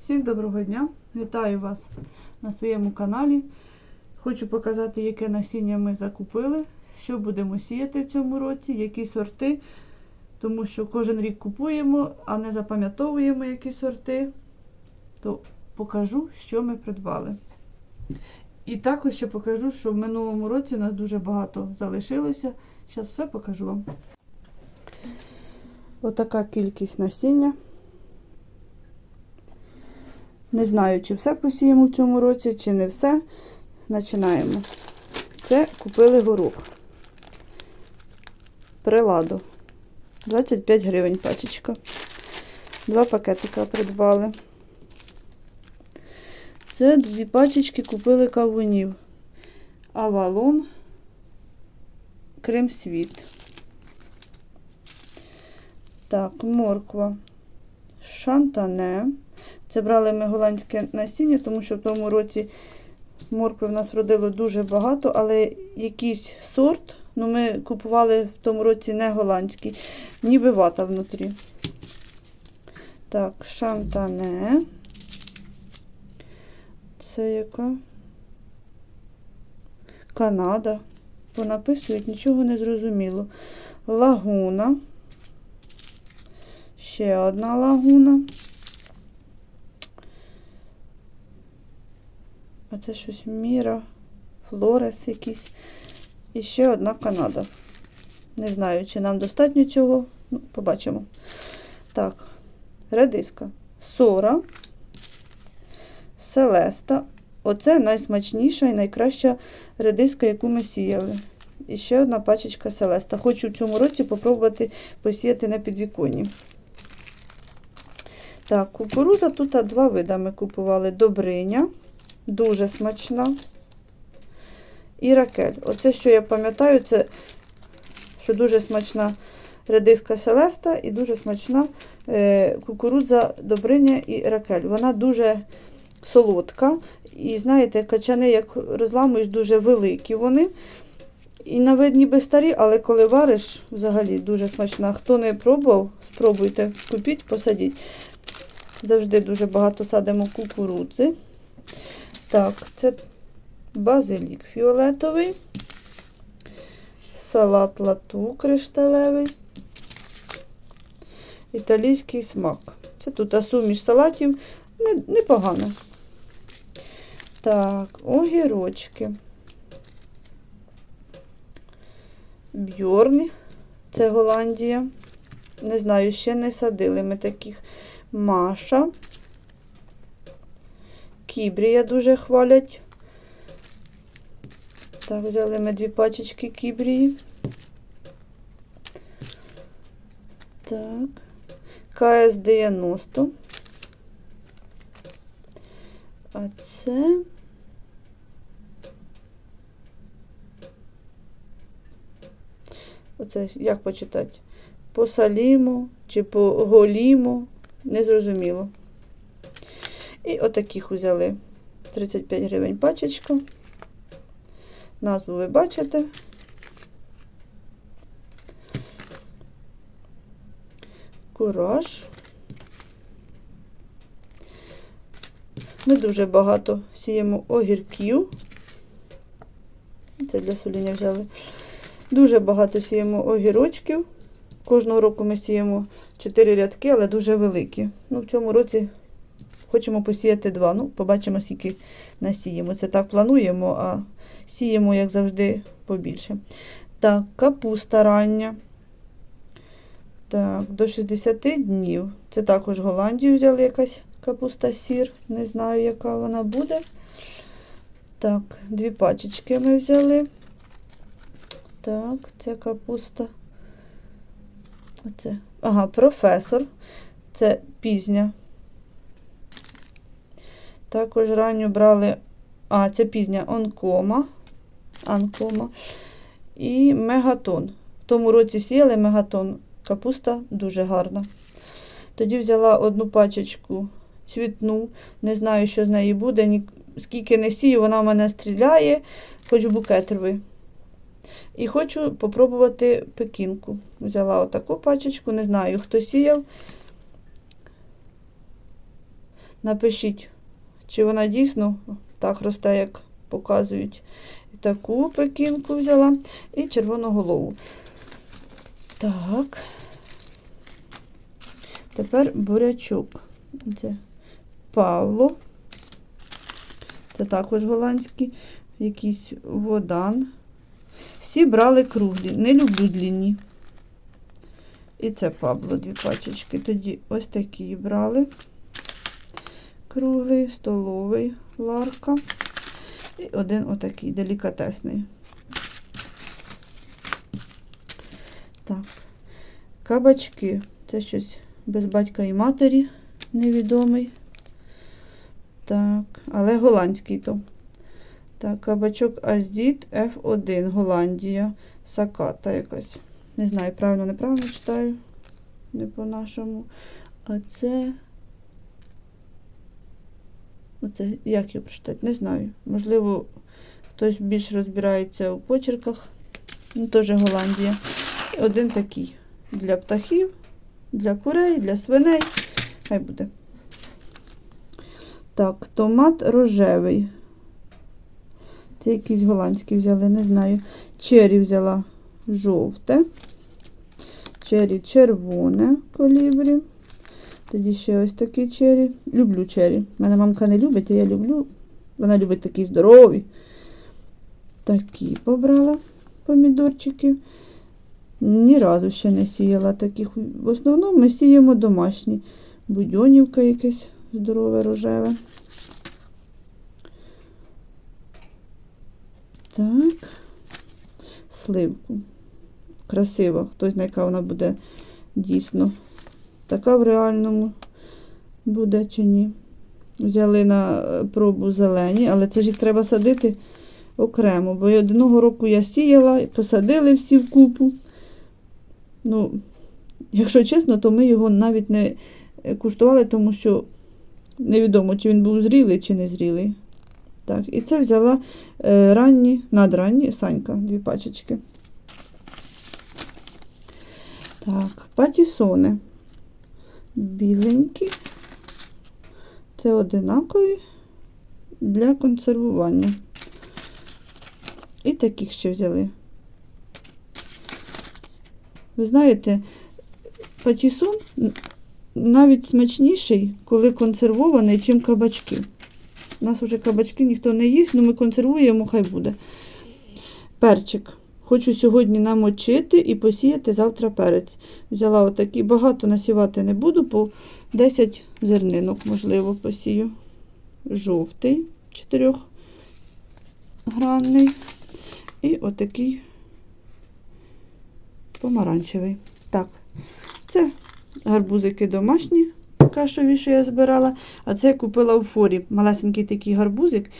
Всім доброго дня! Вітаю вас на своєму каналі. Хочу показати, яке насіння ми закупили, що будемо сіяти в цьому році, які сорти, тому що кожен рік купуємо, а не запам'ятовуємо які сорти, то покажу, що ми придбали. І також ще покажу, що в минулому році у нас дуже багато залишилося. Зараз все покажу вам. Отака кількість насіння. Не знаю, чи все посіємо в цьому році, чи не все. Починаємо. Це купили горох. Приладу. 25 гривень пачечка. Два пакетика придбали. Це дві пачечки купили кавунів. Авалон, Крем-світ. Так, морква. Шантане. Це брали ми голландське насіння, тому що в тому році моркви в нас родило дуже багато, але якийсь сорт, ну ми купували в тому році не голландський, ніби вата внутрі. Так, шантане. Це яка? Канада. Понаписують, нічого не зрозуміло. Лагуна. Ще одна лагуна. А це щось Міра, Флорес якийсь. І ще одна Канада. Не знаю, чи нам достатньо цього. Ну, побачимо. Так, редиска. Сора, Селеста. Оце найсмачніша і найкраща редиска, яку ми сіяли. І ще одна пачечка Селеста. Хочу в цьому році спробувати посіяти на підвіконні. Так, кукуруза тут два види ми купували. Добриня. Дуже смачна. І ракель. Оце, що я пам'ятаю, це що дуже смачна редиска селеста і дуже смачна е, кукурудза добриня і ракель. Вона дуже солодка. І знаєте, качани, як розламуєш, дуже великі вони. І на вид ніби старі, але коли вариш, взагалі дуже смачна. Хто не пробував, спробуйте, купіть, посадіть. Завжди дуже багато садимо кукурудзи. Так, це базилік фіолетовий, салат лату кришталевий, італійський смак. Це тут суміш салатів непогано. Так, огірочки. Бьорн, це Голландія. Не знаю, ще не садили ми таких. Маша. Кібрія дуже хвалять. Так, взяли ми дві пачечки кібрії. Так. КС-90. А це. Оце як почитати? По саліму чи по голіму. Незрозуміло. І отаких взяли 35 гривень пачечка. Назву ви бачите. Кураж. Ми дуже багато сіємо огірків. Це для соління взяли. Дуже багато сіємо огірочків. Кожного року ми сіємо 4 рядки, але дуже великі. Ну, в цьому році хочемо посіяти два. Ну, побачимо, скільки насіємо. Це так плануємо, а сіємо, як завжди, побільше. Так, капуста рання. Так, до 60 днів. Це також Голландію взяли якась капуста сір. Не знаю, яка вона буде. Так, дві пачечки ми взяли. Так, це капуста. Оце. Ага, професор. Це пізня. Також ранню брали, а, це пізня онкома. Анкома. І мегатон. В тому році сіяли мегатон. Капуста дуже гарна. Тоді взяла одну пачечку цвітну. Не знаю, що з неї буде. Скільки не сію, вона в мене стріляє, хоч букет рви. І хочу попробувати пекінку. Взяла отаку пачечку, не знаю, хто сіяв. Напишіть, чи вона дійсно так росте, як показують. І таку пекінку взяла і червону голову. Так. Тепер бурячок. Це Павло. Це також голландський, якийсь водан. Всі брали круглі, не люблю длінні. І це Пабло, дві пачечки. Тоді ось такі брали. Круглий, столовий, ларка. І один отакий делікатесний. Так. Кабачки. Це щось без батька і матері невідомий. Так, але голландський то. Так, кабачок Аздіт F1, Голландія. Саката якась. Не знаю, правильно, неправильно читаю. Не по-нашому. А це. Оце, як його прочитати? Не знаю. Можливо, хтось більш розбирається у почерках. Ну, теж Голландія. І один такий. Для птахів, для курей, для свиней. Хай буде. Так, томат рожевий. Це якийсь голландський взяли, не знаю. Чері взяла жовте. Чері червоне колібрі. Тоді ще ось такі чері. Люблю чері. Мене мамка не любить, а я люблю. Вона любить такі здорові. Такі побрала помідорчики. Ні разу ще не сіяла таких. В основному ми сіємо домашні. Будьонівка якесь здорове рожеве. Так. Сливку. Красива. Хтось знає, яка вона буде дійсно. Така в реальному буде чи ні. Взяли на е, пробу зелені, але це ж їх треба садити окремо. Бо одного року я сіяла, посадили всі в купу. Ну, якщо чесно, то ми його навіть не е, куштували, тому що невідомо, чи він був зрілий, чи не зрілий. Так, і це взяла е, ранні, надранні Санька, дві пачечки. Так, патісони. Біленькі. Це одинакові для консервування. І таких ще взяли. Ви знаєте, патісон навіть смачніший, коли консервований, чим кабачки. У нас вже кабачки ніхто не їсть, але ми консервуємо, хай буде. Перчик. Хочу сьогодні намочити і посіяти завтра перець. Взяла отакий, багато насівати не буду, по 10 зернинок, можливо, посію. Жовтий, 4-гранний. І отакий помаранчевий. Так, це гарбузики домашні, кашові, що я збирала. А це я купила у форі. Малесенький такий гарбузик.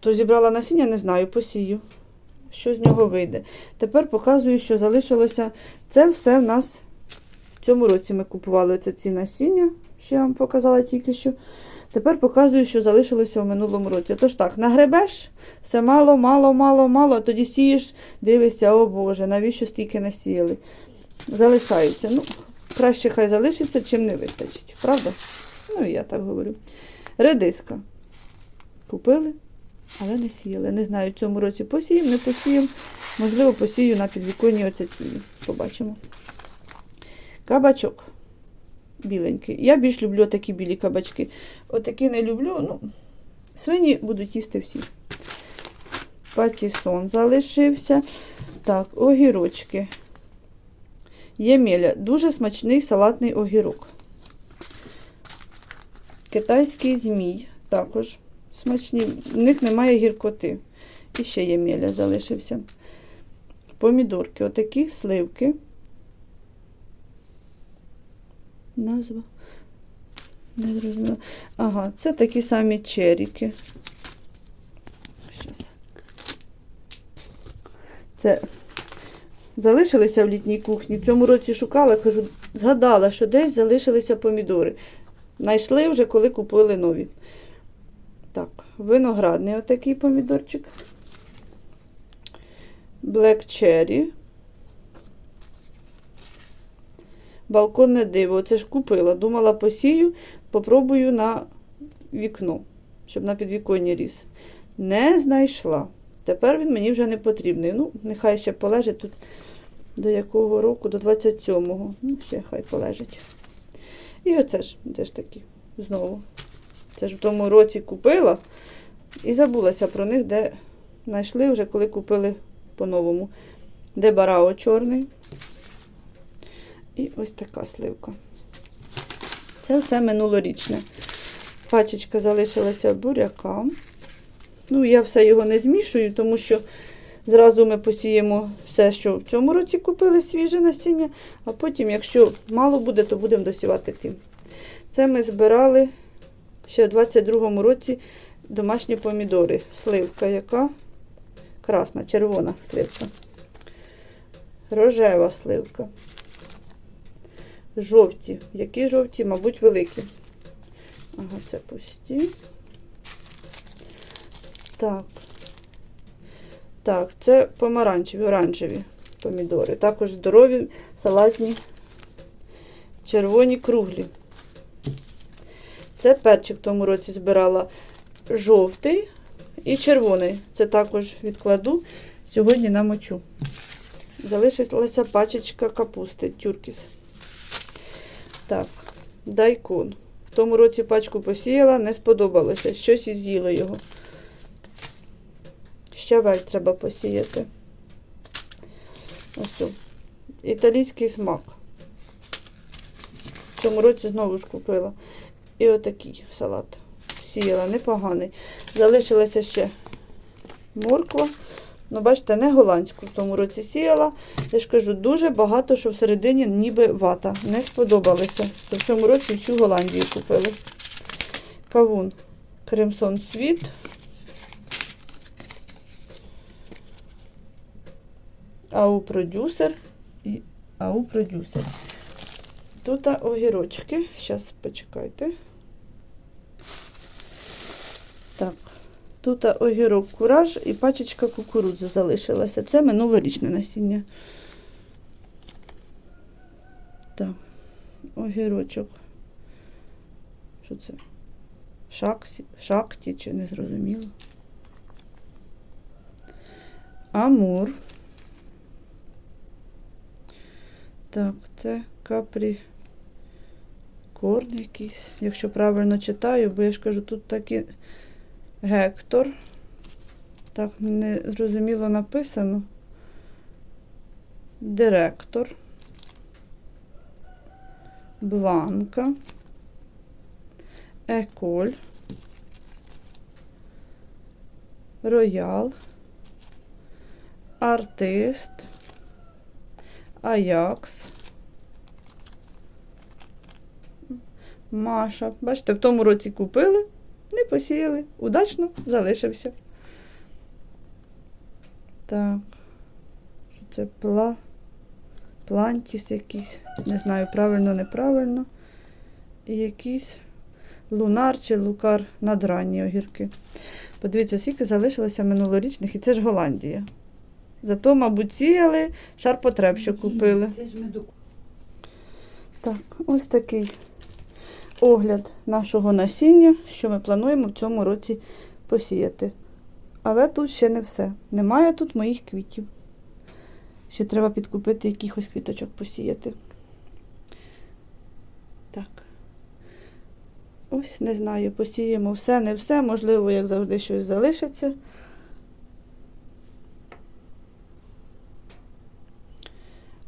То зібрала насіння, не знаю, посію. Що з нього вийде. Тепер показую, що залишилося. Це все в нас в цьому році ми купували це ці насіння, що я вам показала тільки що. Тепер показую, що залишилося в минулому році. Тож так, нагребеш, все мало, мало, мало, мало, а тоді сієш, дивишся, о Боже, навіщо стільки насіяли. Залишається. Ну, краще хай залишиться, чим не вистачить. Правда? Ну, і я так говорю. Редиска. Купили, але не сіяли. Не знаю, в цьому році посіємо, не посіємо. Можливо, посію на підвіконні оце цілі. Побачимо. Кабачок. Біленький. Я більш люблю такі білі кабачки. Отакі не люблю. Ну, свині будуть їсти всі. Патісон залишився. Так, огірочки. Ємеля. Дуже смачний салатний огірок. Китайський змій. Також смачні. В них немає гіркоти. І ще ємеля залишився. Помідорки. Отакі сливки. Назва. Не зрозуміла. Ага, це такі самі черіки. Щас. Це залишилися в літній кухні. В цьому році шукала, кажу, згадала, що десь залишилися помідори. Знайшли вже, коли купили нові. Так, виноградний отакий помідорчик. Black Cherry. балконне диво. Це ж купила. Думала, посію, попробую на вікно, щоб на підвіконні ріс. Не знайшла. Тепер він мені вже не потрібний. Ну, нехай ще полежить тут до якого року? До 27-го. Ну, ще хай полежить. І оце ж, це ж таки, знову. Це ж в тому році купила і забулася про них, де знайшли вже, коли купили по-новому. Де барао чорний. І ось така сливка. Це все минулорічне. Пачечка залишилася буряка. Ну, я все його не змішую, тому що зразу ми посіємо все, що в цьому році купили свіже насіння, а потім, якщо мало буде, то будемо досівати тим. Це ми збирали ще в 22-му році домашні помідори. Сливка яка? Красна, червона сливка. Рожева сливка. Жовті. Які жовті, мабуть, великі. Ага, це пусті. Так. Так, це помаранчеві, оранжеві помідори. Також здорові, салатні, червоні, круглі. Це перчик в тому році збирала жовтий і червоний. Це також відкладу сьогодні на мочу. Залишилася пачечка капусти, тюркіс. Так, дайкон. В тому році пачку посіяла, не сподобалося. Щось і з'їло його. Щавель треба посіяти. Ось. о. Італійський смак. В цьому році знову ж купила. І отакий салат. Сіяла, непоганий. Залишилася ще морква. Ну, бачите, не голландську в тому році сіяла. Я ж кажу, дуже багато, що всередині ніби вата. Не сподобалося. То в цьому році всю Голландію купили. Кавун. Кремсон світ. АУ продюсер і АУ продюсер. Тут огірочки. Зараз почекайте. Так. Тут огірок кураж і пачечка кукурудзи залишилася. Це минулорічне насіння. Так, огірочок. Що це? Шаксі, шакті чи не зрозуміло. Амур. Так, це капрі корн якийсь, якщо правильно читаю, бо я ж кажу, тут такі Гектор. Так, не зрозуміло написано. Директор. Бланка. Еколь. Роял. Артист. Аякс. Маша. Бачите, в тому році купили. Не посіяли. Удачно залишився. Так. Що це пла? Плантіс якийсь. Не знаю, правильно, неправильно. І якийсь лунар чи лукар надранні огірки. Подивіться, скільки залишилося минулорічних, і це ж Голландія. Зато, мабуть, сіяли шарпотреб, що купили. Це ж медок. Так, ось такий огляд нашого насіння, що ми плануємо в цьому році посіяти. Але тут ще не все. Немає тут моїх квітів. Ще треба підкупити якихось квіточок посіяти. Так. Ось, не знаю, посіємо все, не все. Можливо, як завжди, щось залишиться.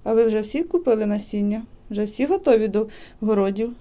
А ви вже всі купили насіння? Вже всі готові до городів?